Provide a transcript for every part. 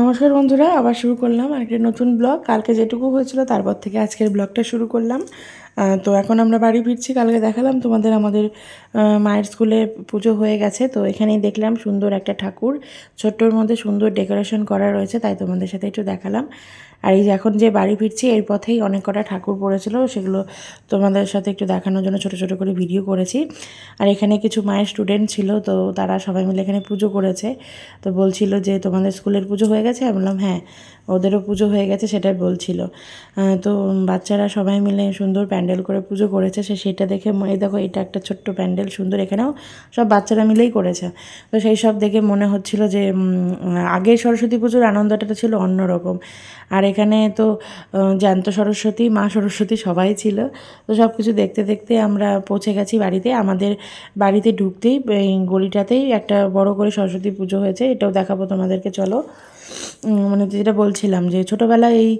নমস্কার বন্ধুরা, আবার শুরু করলাম একটা নতুন ব্লগ। কালকে যেটুকু হয়েছিল, তারপর থেকে আজকের ব্লগটা শুরু করলাম। তো এখন আমরা বাড়ি ফিরছি, কালকে দেখালাম তোমাদের আমাদের মায়ের স্কুলে পুজো হয়ে গেছে। তো এখানেই দেখলাম সুন্দর একটা ঠাকুর, ছোট্টর মধ্যে সুন্দর ডেকোরেশন করা রয়েছে, তাই তোমাদের সাথে একটু দেখালাম। আর এই এখন যে বাড়ি ফিরছি, এর পথেই অনেক কটা ঠাকুর পড়েছিল, সেগুলো তোমাদের সাথে একটু দেখানোর জন্য ছোট ছোট করে ভিডিও করেছি। আর এখানে কিছু মায়ের স্টুডেন্ট ছিল, তো তারা সবাই মিলে এখানে পুজো করেছে। তো বলছিল যে, তোমাদের স্কুলের পুজো হয়ে গেছে? আমি বললাম হ্যাঁ ওদেরও পুজো হয়ে গেছে, সেটাই বলছিল। তো বাচ্চারা সবাই মিলে সুন্দর প্যান্ডেল করে পুজো করেছে, সে সেটা দেখে মনে দেখো, এটা একটা ছোট্ট প্যান্ডেল, সুন্দর, এখানেও সব বাচ্চারা মিলেই করেছে। তো সেই সব দেখে মনে হচ্ছিল যে আগে সরস্বতী পুজোর আনন্দটা ছিল অন্যরকম। আর এখানে তো জ্যান্ত সরস্বতী, মা সরস্বতী সবাই ছিল। তো সব কিছু দেখতে দেখতে আমরা পৌঁছে গেছি বাড়িতে। আমাদের বাড়িতে ঢুকতেই, এই গলিটাতেই একটা বড় করে সরস্বতী পুজো হয়েছে। এটাও দেখাবো তোমাদেরকে, চলো। মানে যেটা বলছিলাম যে ছোটোবেলায় এই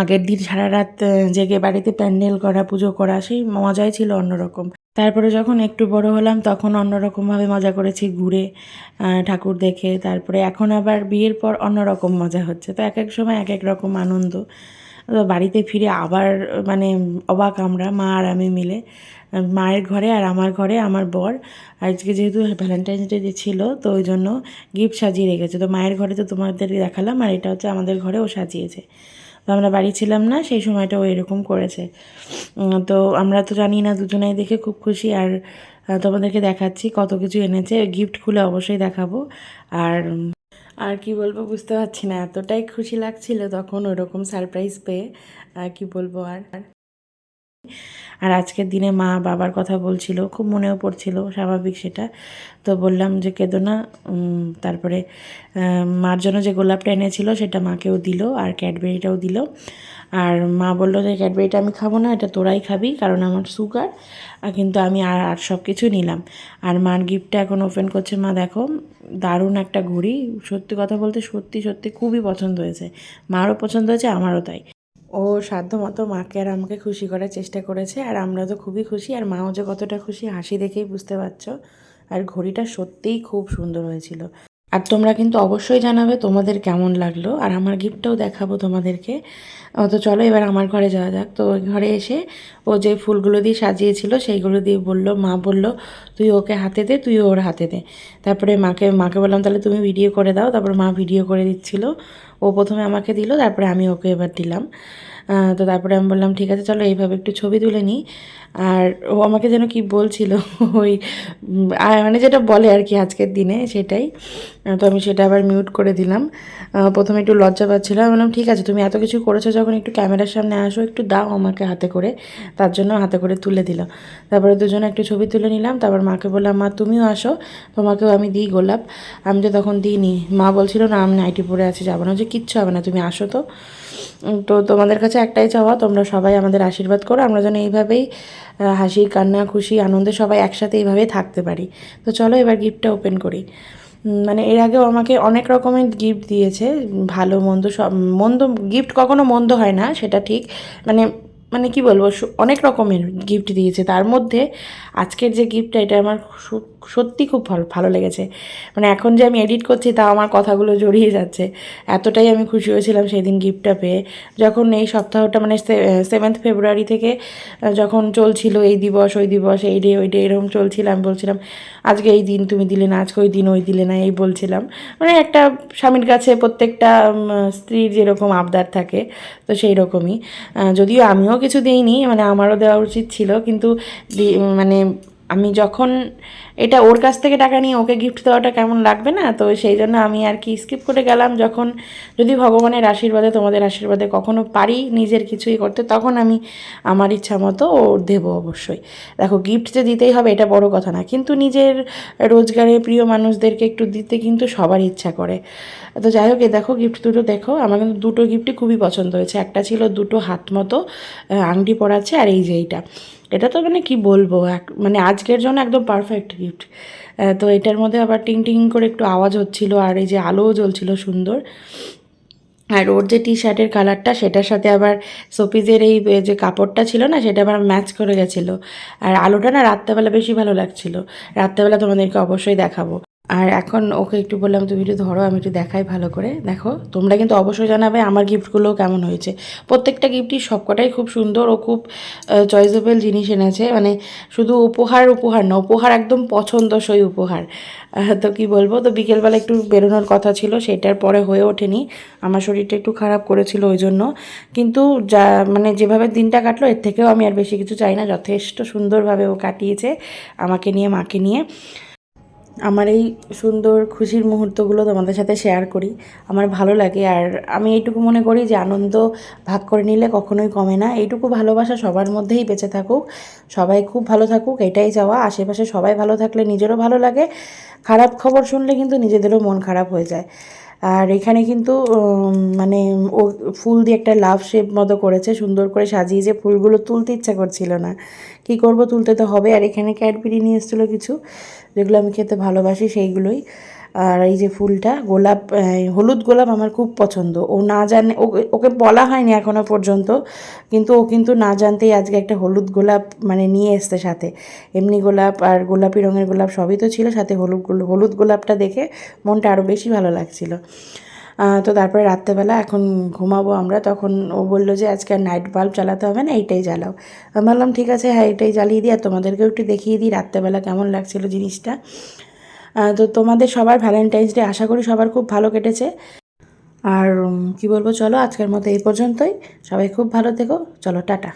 আগের দিন সারা রাত জেগে বাড়িতে প্যান্ডেল করা, পুজো করা, সেই মজাই ছিল অন্যরকম। তারপরে যখন একটু বড় হলাম, তখন অন্যরকমভাবে মজা করেছি ঘুরে ঠাকুর দেখে। তারপরে এখন আবার বিয়ের পর অন্যরকম মজা হচ্ছে। তো এক এক সময় এক এক রকম আনন্দ। তো বাড়িতে ফিরে আবার মানে অবাক আমরা, মা আর আমি মিলে। মায়ের ঘরে আর আমার ঘরে, আমার বর। আজকে যেহেতু ভ্যালেন্টাইন্স ডে ছিল, তো ওই জন্য গিফট সাজিয়ে রেখেছে। তো মায়ের ঘরে তো তোমাদেরকে দেখালাম, আর এটা হচ্ছে আমাদের ঘরে ও সাজিয়েছে। তো আমরা বাড়ি ছিলাম না, সেই সময়টা ও এরকম করেছে। তো আমরা তো জানি না, দুজনেই দেখে খুব খুশি। আর তোমাদেরকে দেখাচ্ছি কত কিছু এনেছে। গিফট খুলে অবশ্যই দেখাবো। আর আর কি বলব বুঝতে পারছি না, এতটাই খুশি লাগছিল তখন ওরকম সারপ্রাইজ পেয়ে। আর কি বলব আর? আর আজকের দিনে মা বাবার কথা বলছিল, খুব মনেও পড়ছিল, স্বাভাবিক সেটা। তো বললাম যে কেঁদো না তারপরে মার জন্য যে গোলাপটা এনেছিল সেটা মাকেও দিল আর ক্যাডবেরিটাও দিল। আর মা বলল যে, ক্যাডবেরিটা আমি খাব না, এটা তোরাই খাবি কারণ আমার সুগার কিন্তু আমি আর আর সব কিছু নিলাম। আর মার গিফটটা এখন ওপেন করছে মা, দেখো, দারুণ একটা ঘড়ি। সত্যি কথা বলতে সত্যি সত্যি খুবই পছন্দ হয়েছে। মারও পছন্দ হয়েছে, আমারও তাই। ও সাধ্য মতো মাকে আর আমাকে খুশি করার চেষ্টা করেছে, আর আমরা তো খুবই খুশি, আর মাও যে কতটা খুশি হাসি দেখেই বুঝতে পারছ। আর ঘড়িটা সত্যিই খুব সুন্দর হয়েছিল। আর তোমরা কিন্তু অবশ্যই জানাবে তোমাদের কেমন লাগল, আর আমার গিফটটাও দেখাবো তোমাদেরকে। তো চলো এবার আমার ঘরে যাওয়া যাক। তো ওই ঘরে এসে ও যে ফুলগুলো দিয়ে সাজিয়েছিল, সেইগুলো দিয়ে বলল, মা বলল, তুই ওকে হাতে দে, তুই ওর হাতে দে। তারপরে মাকে মাকে বললাম, তাহলে তুমি ভিডিও করে দাও। তারপর মা ভিডিও করে দিচ্ছিল। ও প্রথমে আমাকে দিল, তারপরে আমি ওকে এবার দিলাম। তো তারপরে আমি বললাম, ঠিক আছে, চলো এইভাবে একটু ছবি তুলে নিই। আর ও আমাকে যেন কি বলছিল, ওই মানে যেটা বলে আর কি আজকের দিনে সেটাই। তো আমি সেটা আবার মিউট করে দিলাম। প্রথমে একটু লজ্জা পাচ্ছিলাম আমি বললাম, ঠিক আছে, তুমি এত কিছু করেছ, যখন একটু ক্যামেরার সামনে আসো, একটু দাও আমাকে হাতে করে। তার জন্য হাতে করে তুলে দিলাম তারপরে দুজনে একটু ছবি তুলে নিলাম। তারপর মাকে বললাম, মা, তুমিও আসো, তোমাকেও আমি দিই গোলাপ। আমি তো তখন দিইনি। মা বলছিল, না, আমি নাইটি পরে আছি, যাব না। যে কিচ্ছু হবে না, তুমি আসো তো। তো তোমাদের কাছে একটাই চাওয়া, তোমরা সবাই আমাদের আশীর্বাদ করো, আমরা যেন এইভাবেই হাসি, কান্না, খুশি, আনন্দে সবাই একসাথে এইভাবেই থাকতে পারি। তো চলো এবার গিফটটা ওপেন করি। মানে এর আগেও আমাকে অনেক রকমের গিফট দিয়েছে, ভালো, মন্দ সব, মন্দ গিফট কখনো মন্দ হয় না, সেটা ঠিক। মানে মানে কি বলব অনেক রকমের গিফট দিয়েছে। তার মধ্যে আজকের যে গিফটটা এটা আমার সত্যি খুব ভালো ভালো লেগেছে। মানে এখন যে আমি এডিট করছি তা আমার কথাগুলো জড়িয়ে যাচ্ছে। এতটাই আমি খুশি হয়েছিলাম সেই দিন গিফটটা পেয়ে। যখন এই সপ্তাহটা মানে সেভেন্থ ফেব্রুয়ারি থেকে যখন চলছিল এই দিবস, ওই দিবস, এই ডে ওই ডে এরকম চলছিল আমি বলছিলাম, আজকে এই দিন তুমি দিলে না, আজকে ওই দিন, ওই দিলে না, এই বলছিলাম। মানে একটা স্বামীর কাছে প্রত্যেকটা স্ত্রীর যেরকম আবদার থাকে, তো সেই রকমই যদিও আমিও কিছু দিইনি মানে আমারও দেওয়া উচিত ছিল কিন্তু মানে আমি যখন এটা ওর কাছ থেকে টাকা নিয়ে ওকে গিফট দেওয়াটা কেমন লাগবে না? তো সেই জন্য আমি আর কি স্কিপ করে গেলাম। যখন যদি ভগবানের আশীর্বাদে, তোমাদের আশীর্বাদে কখনো পারি নিজের কিছুই করতে, তখন আমি আমার ইচ্ছা মতো ও দেবো অবশ্যই। দেখো গিফট যে দিতেই হবে এটা বড় কথা না, কিন্তু নিজের রোজগারের প্রিয় মানুষদেরকে একটু দিতে কিন্তু সবার ইচ্ছা করে। তো যাই হোক দেখো গিফট দুটো দেখো। আমার কিন্তু দুটো গিফটই খুবই পছন্দ হয়েছে। একটা ছিল দুটো হাত মতো আংটি পরাচ্ছে আর এই যে এইটা। এটা তো মানে কি বলব, এক মানে আজকের জন্য একদম পারফেক্ট গিফট তো এটার মধ্যে আবার টিং টিং করে একটু আওয়াজ হচ্ছিল আর এই যে আলোও জ্বলছিল সুন্দর। আর ওর যে টি শার্টের কালারটা সেটার সাথে আবার সোপিজের এই যে কাপড়টা ছিল না, সেটা আবার ম্যাচ করে গেছিল। আর আলোটা না রাত্রেবেলা বেশি ভালো লাগছিল। রাত্রেবেলা তোমাদেরকে অবশ্যই দেখাবো। আর এখন ওকে একটু বললাম, তুমি একটু ধরো, আমি একটু দেখাই ভালো করে। দেখো, তোমরা কিন্তু অবশ্যই জানাবে আমার গিফটগুলো কেমন হয়েছে। প্রত্যেকটা গিফটই সবকটাই খুব সুন্দর ও খুব চয়েসেবল জিনিস এনেছে। মানে শুধু উপহার উপহার না, উপহার একদম পছন্দসই উপহার। তো কি বলব, তো বিকেলবেলা একটু বেরোনোর কথা ছিল, সেটার পরে হয়ে ওঠেনি। আমার শরীরটা একটু খারাপ করেছিল ওই জন্য কিন্তু যা মানে যেভাবে দিনটা কাটলো, এর থেকেও আমি আর বেশি কিছু চাই না। যথেষ্ট সুন্দরভাবে ও কাটিয়েছে, আমাকে নিয়ে, মাকে নিয়ে। আমার এই সুন্দর খুশির মুহূর্তগুলো তোমাদের সাথে শেয়ার করি। আমার ভালো লাগে আর আমি এইটুকু মনে করি যে আনন্দ ভাগ করে নিলে কখনোই কমে না। এইটুকু ভালোবাসা সবার মধ্যেই বেঁচে থাকুক। সবাই খুব ভালো থাকুক, এটাই চাওয়া। আশেপাশে সবাই ভালো থাকলে নিজেরও ভালো লাগে। খারাপ খবর শুনলে কিন্তু নিজেদেরও মন খারাপ হয়ে যায়। আর এখানে কিন্তু মানে ও ফুল দিয়ে একটা লাভ শেপ মতো করেছে, সুন্দর করে সাজিয়ে যে ফুলগুলো তুলতে ইচ্ছা করছিল না। কি করব তুলতে তো হবে। আর এখানে ক্যাডবেরি নিয়ে এসেছিল কিছু, যেগুলো আমি খেতে ভালোবাসি সেইগুলোই। আর এই যে ফুলটা, গোলাপ হলুদ গোলাপ আমার খুব পছন্দ। ও না জানে, ওকে বলা হয়নি এখনও পর্যন্ত, কিন্তু ও কিন্তু না জানতেই আজকে একটা হলুদ গোলাপ মানে নিয়ে এসছে সাথে। এমনি গোলাপ আর গোলাপি রঙের গোলাপ সবই তো ছিল, সাথে হলুদ হলুদ গোলাপটা দেখে মনটা আরও বেশি ভালো লাগছিল। তো তারপরে রাত্রেবেলা এখন ঘুমাবো আমরা, তখন ও বলল যে আজকে আর নাইট বাল্ব জ্বালাতে হবে না, এইটাই জ্বালাও। আমি বললাম ঠিক আছে হ্যাঁ এইটাই জ্বালিয়ে দিই, আর তোমাদেরকেও একটু দেখিয়ে দিই রাত্রেবেলা কেমন লাগছিল জিনিসটা। তো তোমাদের সবার ভ্যালেন্টাইন্স ডে আশা করি সবার খুব ভালো কেটেছে। আর কি বলব, চলো আজকের মতো এই পর্যন্তই। সবাই খুব ভালো থেকো। চলো, টাটা।